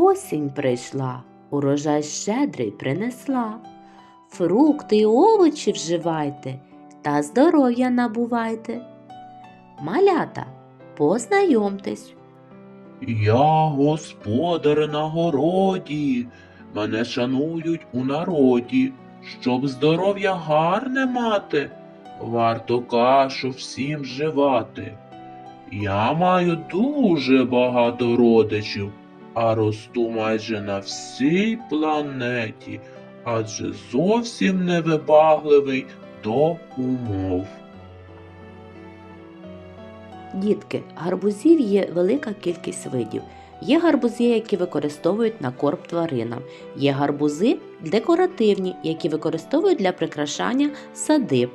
Осінь прийшла, урожай щедрий принесла. Фрукти й овочі вживайте та здоров'я набувайте. Малята, познайомтесь. Я господар на городі, мене шанують у народі. Щоб здоров'я гарне мати, варто кашу всім вживати. Я маю дуже багато родичів, а росту майже на всій планеті, адже зовсім невибагливий до умов. Дітки, гарбузів є велика кількість видів. Є гарбузи, які використовують на корм тваринам. Є гарбузи декоративні, які використовують для прикрашання садиб.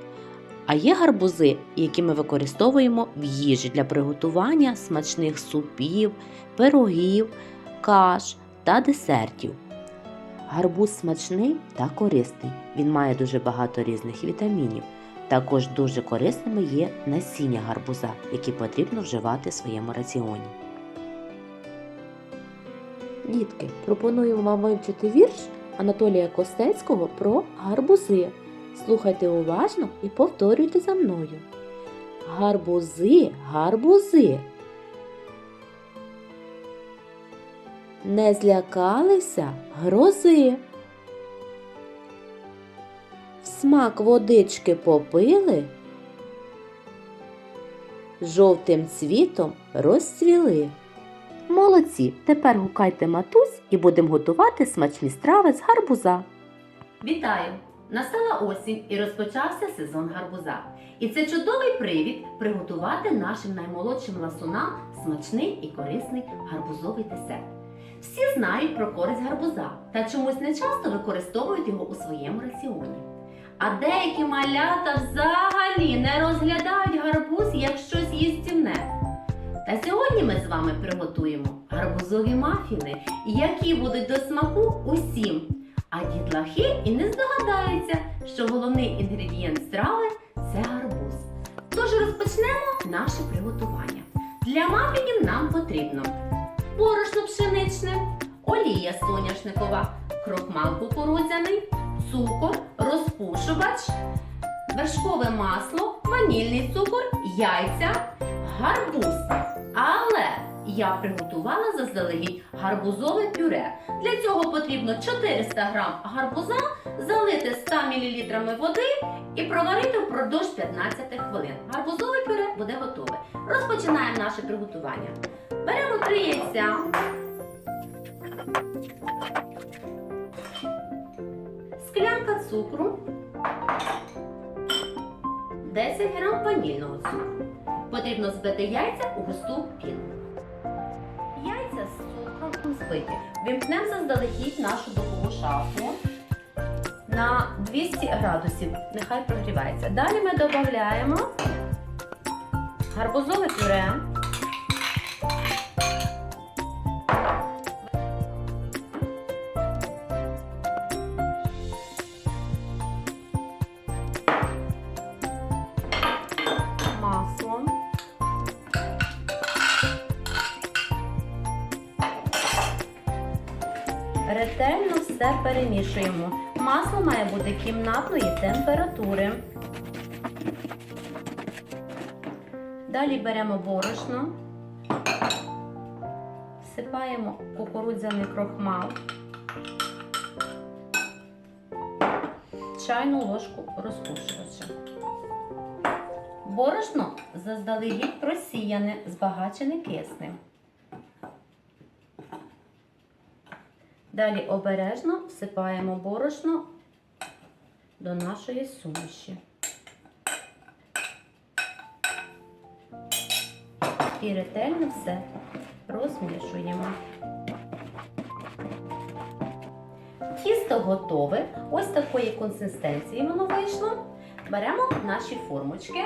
А є гарбузи, які ми використовуємо в їжі для приготування смачних супів, пирогів, каш та десертів. Гарбуз смачний та корисний. Він має дуже багато різних вітамінів. Також дуже корисними є насіння гарбуза, які потрібно вживати в своєму раціоні. Дітки, пропонуємо вам вивчити вірш Анатолія Костецького про гарбузи. Слухайте уважно і повторюйте за мною. Гарбузи, гарбузи. Не злякалися грози. Смак водички попили, жовтим цвітом розцвіли. Молодці! Тепер гукайте матусь і будемо готувати смачні страви з гарбуза. Вітаю! Настала осінь і розпочався сезон гарбуза. І це чудовий привід приготувати нашим наймолодшим ласунам смачний і корисний гарбузовий десерт. Всі знають про користь гарбуза та чомусь не часто використовують його у своєму раціоні. А деякі малята взагалі не розглядають гарбуз як щось їстівне. Та сьогодні ми з вами приготуємо гарбузові мафіни, які будуть до смаку усім. А дітлахи і не здогадаються, що головний інгредієнт страви це гарбуз. Тож розпочнемо наше приготування. Для мафінів нам потрібно борошно пшеничне, олія соняшникова, крохмал кукурудзяний, цукор, розпушувач, вершкове масло, ванільний цукор, яйця, гарбуз. Але я приготувала заздалегідь гарбузове пюре. Для цього потрібно 400 г гарбуза залити 100 мл води і проварити впродовж 15 хвилин. Гарбузове пюре буде готове. Розпочинаємо наше приготування. Беремо 3 яйця. Склянка цукру. 10 г ванільного цукру. Потрібно збити яйця у густу піну. Яйця з цукром збиті. Вімкнемо заздалегідь нашу духову шафу на 200 градусів. Нехай прогрівається. Далі ми додаємо гарбузове пюре. Ретельно все перемішуємо. Масло має бути кімнатної температури. Далі беремо борошно, всипаємо кукурудзяний крохмал, чайну ложку розпушувача. Борошно заздалегідь просіяне, збагачене киснем. Далі обережно всипаємо борошно до нашої суміші. І ретельно все розмішуємо. Тісто готове. Ось такої консистенції воно вийшло. Беремо наші формочки.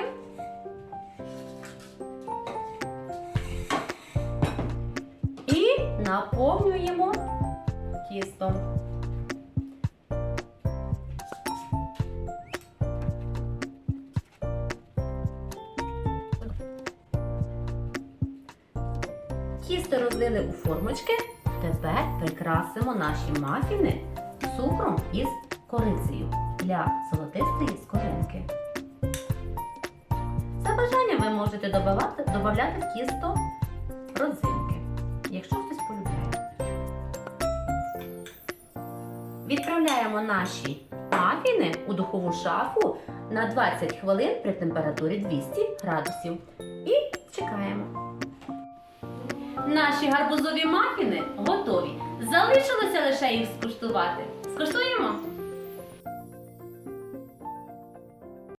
І наповнюємо тістом. Тісто розлили у формочки Тепер прикрасимо наші мафіни цукром із корицею для золотистої скоринки. За бажанням ви можете додавати в тісто родзинки, якщо Відправляємо наші мафіни у духову шафу на 20 хвилин при температурі 200 градусів і чекаємо. Наші гарбузові мафіни готові. Залишилося лише їх скуштувати. Скуштуємо?